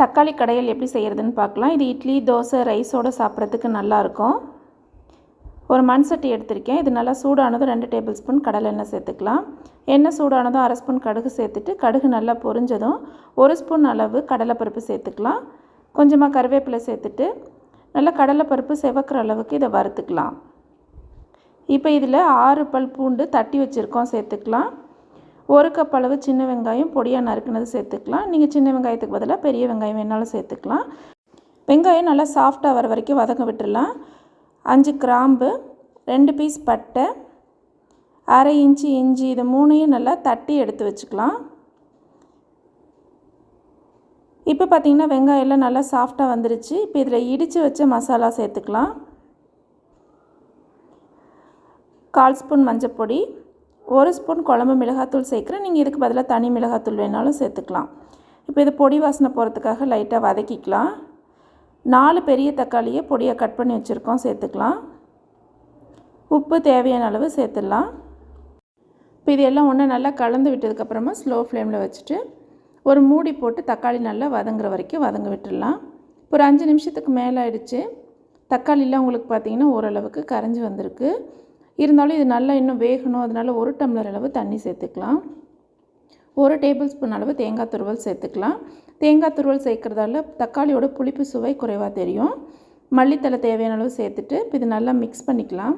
தக்காளி கடையில் எப்படி செய்கிறதுன்னு பார்க்கலாம். இது இட்லி தோசை ரைஸோடு சாப்பிட்றதுக்கு நல்லாயிருக்கும். ஒரு மண் சட்டி எடுத்திருக்கேன். இது நல்லா சூடானதும் ரெண்டு டேபிள் ஸ்பூன் கடலை எண்ணெய் சேர்த்துக்கலாம். எண்ணெய் சூடானதும் அரை ஸ்பூன் கடுகு சேர்த்துட்டு கடுகு நல்லா பொரிஞ்சதும் ஒரு ஸ்பூன் அளவு கடலைப்பருப்பு சேர்த்துக்கலாம். கொஞ்சமாக கருவேப்பிலை சேர்த்துட்டு நல்லா கடலைப்பருப்பு செவக்கிற அளவுக்கு இதை வறுத்துக்கலாம். இப்போ இதில் ஆறு பல் பூண்டு தட்டி வச்சுருக்கோம் சேர்த்துக்கலாம். ஒரு கப் அளவு சின்ன வெங்காயம் பொடியாக நறுக்குனது சேர்த்துக்கலாம். நீங்கள் சின்ன வெங்காயத்துக்கு பதிலாக பெரிய வெங்காயம் வேணாலும் சேர்த்துக்கலாம். வெங்காயம் நல்லா சாஃப்டாக வர வரைக்கும் வதங்க விட்டுடலாம் அஞ்சு கிராம்பு ரெண்டு பீஸ் பட்டை அரை இன்ச்சு இஞ்சி இதை மூணையும் நல்லா தட்டி எடுத்து வச்சுக்கலாம். இப்போ பார்த்திங்கன்னா வெங்காயம்லாம் நல்லா சாஃப்டாக வந்துருச்சு. இப்போ இதில் இடித்து வச்ச மசாலா சேர்த்துக்கலாம். கால் ஸ்பூன் மஞ்சப்பொடி ஒரு ஸ்பூன் குழம்பு மிளகாத்தூள் சேர்க்குறேன். நீங்கள் இதுக்கு பதிலாக தனி மிளகாத்தூள் வேணாலும் சேர்த்துக்கலாம். இப்போ இது பொடி வாசனை போகிறதுக்காக லைட்டாக வதக்கிக்கலாம். நாலு பெரிய தக்காளியை பொடியாக கட் பண்ணி வச்சுருக்கோம் சேர்த்துக்கலாம். உப்பு தேவையான அளவு சேர்த்துடலாம். இப்போ இது எல்லாம் ஒன்று நல்லா கலந்து விட்டதுக்கப்புறமா ஸ்லோ ஃப்ளேமில் வச்சுட்டு ஒரு மூடி போட்டு தக்காளி நல்லா வதங்குற வரைக்கும் வதங்க விட்டுடலாம். ஒரு அஞ்சு நிமிஷத்துக்கு மேலே ஆயிடுச்சு தக்காளிலாம் உங்களுக்கு பார்த்திங்கன்னா ஓரளவுக்கு கரைஞ்சி வந்திருக்கு. இருந்தாலும் இது நல்லா இன்னும் வேகணும். அதனால் ஒரு டம்ளர் அளவு தண்ணி சேர்த்துக்கலாம். ஒரு டேபிள் ஸ்பூன் அளவு தேங்காய் துருவல் சேர்த்துக்கலாம். தேங்காய் துருவல் சேர்க்குறதால தக்காளியோட புளிப்பு சுவை குறைவாக தெரியும். மல்லித்தலை தேவையான அளவு சேர்த்துட்டு இப்போ இது நல்லா மிக்ஸ் பண்ணிக்கலாம்.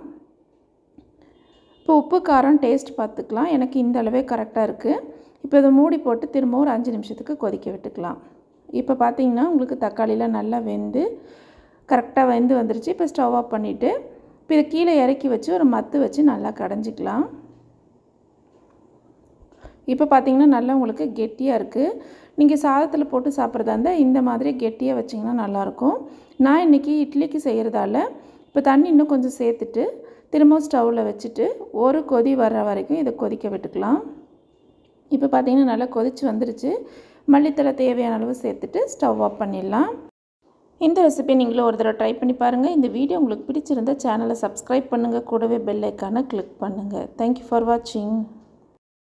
இப்போ உப்பு காரம் டேஸ்ட் பார்த்துக்கலாம். எனக்கு இந்த அளவே கரெக்டாக இருக்குது இப்போ இதை மூடி போட்டு திரும்ப ஒரு அஞ்சு நிமிஷத்துக்கு கொதிக்க விட்டுக்கலாம். இப்போ பார்த்தீங்கன்னா உங்களுக்கு தக்காளியெலாம் நல்லா வெந்து கரெக்டாக வெந்து வந்துருச்சு. இப்போ ஸ்டவ் ஆஃப் பண்ணிவிட்டு இப்போ இதை கீழே இறக்கி வச்சு ஒரு மத்து வச்சு நல்லா கடைஞ்சிக்கலாம். இப்போ பார்த்தீங்கன்னா நல்லா உங்களுக்கு கெட்டியாக இருக்குது நீங்கள் சாதத்தில் போட்டு சாப்பிட்றதா இருந்தால் இந்த மாதிரி கெட்டியாக வச்சிங்கன்னா நல்லாயிருக்கும் நான் இன்றைக்கி இட்லிக்கு செய்கிறதால இப்போ தண்ணி இன்னும் கொஞ்சம் சேர்த்துட்டு திரும்பவும் ஸ்டவ்வில் வச்சுட்டு ஒரு கொதி வர்ற வரைக்கும் இதை கொதிக்க விட்டுக்கலாம். இப்போ பார்த்தீங்கன்னா நல்லா கொதித்து வந்துருச்சு. மல்லித்தலை தேவையான அளவு சேர்த்துட்டு ஸ்டவ் ஆஃப் பண்ணிடலாம். இந்த ரெசிபி நீங்களும் ஒரு தடவை ட்ரை பண்ணி பாருங்கள் இந்த வீடியோ உங்களுக்கு பிடிச்சிருந்தால் சேனலை சப்ஸ்கிரைப் பண்ணுங்கள் கூடவே பெல் ஐக்கானை கிளிக் பண்ணுங்கள் தேங்க்யூ ஃபார் வாட்சிங்